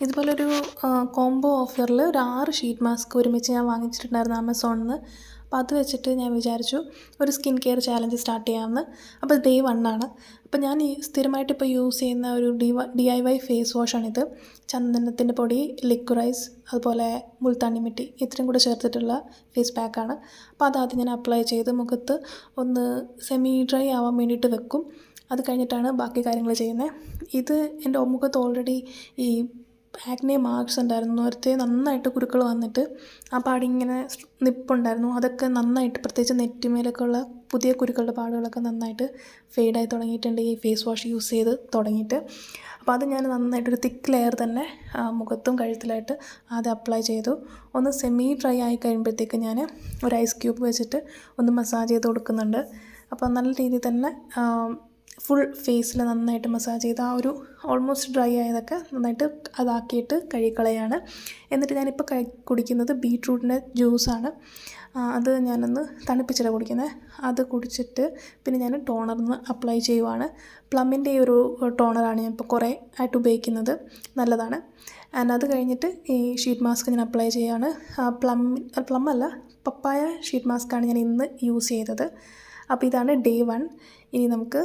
ഇതുപോലൊരു കോംബോ ഓഫറിൽ ഒരു ആറ് ഷീറ്റ് മാസ്ക് ഒരുമിച്ച് ഞാൻ വാങ്ങിച്ചിട്ടുണ്ടായിരുന്നു ആമസോണിൽ നിന്ന് അപ്പോൾ അത് വെച്ചിട്ട് ഞാൻ വിചാരിച്ചു ഒരു സ്കിൻ കെയർ ചാലഞ്ച് സ്റ്റാർട്ട് ചെയ്യാമെന്ന് അപ്പോൾ ഡേ വൺ ആണ്. അപ്പോൾ ഞാൻ ഈ സ്ഥിരമായിട്ട് ഇപ്പോൾ യൂസ് ചെയ്യുന്ന ഒരു D D I Y face വാഷാണിത് ചന്ദനത്തിന്റെ പൊടി ലിക്വറൈസ് അതുപോലെ മുൾത്താണി മിട്ടി ഇത്രയും കൂടെ ചേർത്തിട്ടുള്ള ഫേസ് പാക്കാണ് അപ്പോൾ അതാദ്യം ഞാൻ അപ്ലൈ ചെയ്ത് മുഖത്ത് ഒന്ന് സെമി ഡ്രൈ ആവാൻ വേണ്ടിയിട്ട് വെക്കും. അത് കഴിഞ്ഞിട്ടാണ് ബാക്കി കാര്യങ്ങൾ ചെയ്യുന്നത് ഇത് എന്റെ മുഖത്ത് ഓൾറെഡി ഈ ആക്നെ മാർക്സ് ഉണ്ടായിരുന്നു. നേരത്തെ നന്നായിട്ട് കുരുക്കൾ വന്നിട്ട് ആ പാടിങ്ങനെ നിപ്പുണ്ടായിരുന്നു. അതൊക്കെ നന്നായിട്ട് പ്രത്യേകിച്ച് നെറ്റിമേലൊക്കെ ഉള്ള പുതിയ കുരുക്കളുടെ പാടുകളൊക്കെ നന്നായിട്ട് ഫെയ്ഡായി തുടങ്ങിയിട്ടുണ്ട്. ഈ ഫേസ് വാഷ് യൂസ് ചെയ്ത് തുടങ്ങിയിട്ട്. അപ്പോൾ അത് ഞാൻ നന്നായിട്ടൊരു തിക്ക് ലെയർ തന്നെ മുഖത്തും കഴുത്തിലായിട്ട് ആദ്യം അപ്ലൈ ചെയ്തു. ഒന്ന് സെമി ഡ്രൈ ആയി കഴിയുമ്പോഴത്തേക്ക് ഞാൻ ഒരു ഐസ് ക്യൂബ് വെച്ചിട്ട് ഒന്ന് മസാജ് ചെയ്ത് കൊടുക്കുന്നുണ്ട്. അപ്പോൾ നല്ല രീതിയിൽ തന്നെ ഫുൾ ഫേസിൽ നന്നായിട്ട് മസാജ് ചെയ്ത് ആ ഒരു ഓൾമോസ്റ്റ് ഡ്രൈ ആയതൊക്കെ നന്നായിട്ട് അതാക്കിയിട്ട് കഴുകിക്കളയാണ്. എന്നിട്ട് ഞാനിപ്പോൾ കഴി കുടിക്കുന്നത് ബീട്രൂട്ടിന്റെ ജ്യൂസാണ് അത് ഞാനൊന്ന് തണുപ്പിച്ചിട്ട് കുടിക്കുന്നത് അത് കുടിച്ചിട്ട് പിന്നെ ഞാൻ ടോണറിന്ന് അപ്ലൈ ചെയ്യുവാണ്. പ്ലമ്മിന്റെ ഈ ഒരു ടോണറാണ് ഞാൻ ഇപ്പോൾ കുറേ ആയിട്ട് ഉപയോഗിക്കുന്നത്. നല്ലതാണ്. ആൻഡ് അത് കഴിഞ്ഞിട്ട് ഈ ഷീറ്റ് മാസ്ക് ഞാൻ അപ്ലൈ ചെയ്യുകയാണ് പ്ലം പ്ലം അല്ല പപ്പായ ഷീറ്റ് മാസ്കാണ് ഞാൻ ഇന്ന് യൂസ് ചെയ്തത്. അപ്പോൾ ഇതാണ് ഡേ വൺ ഇനി നമുക്ക്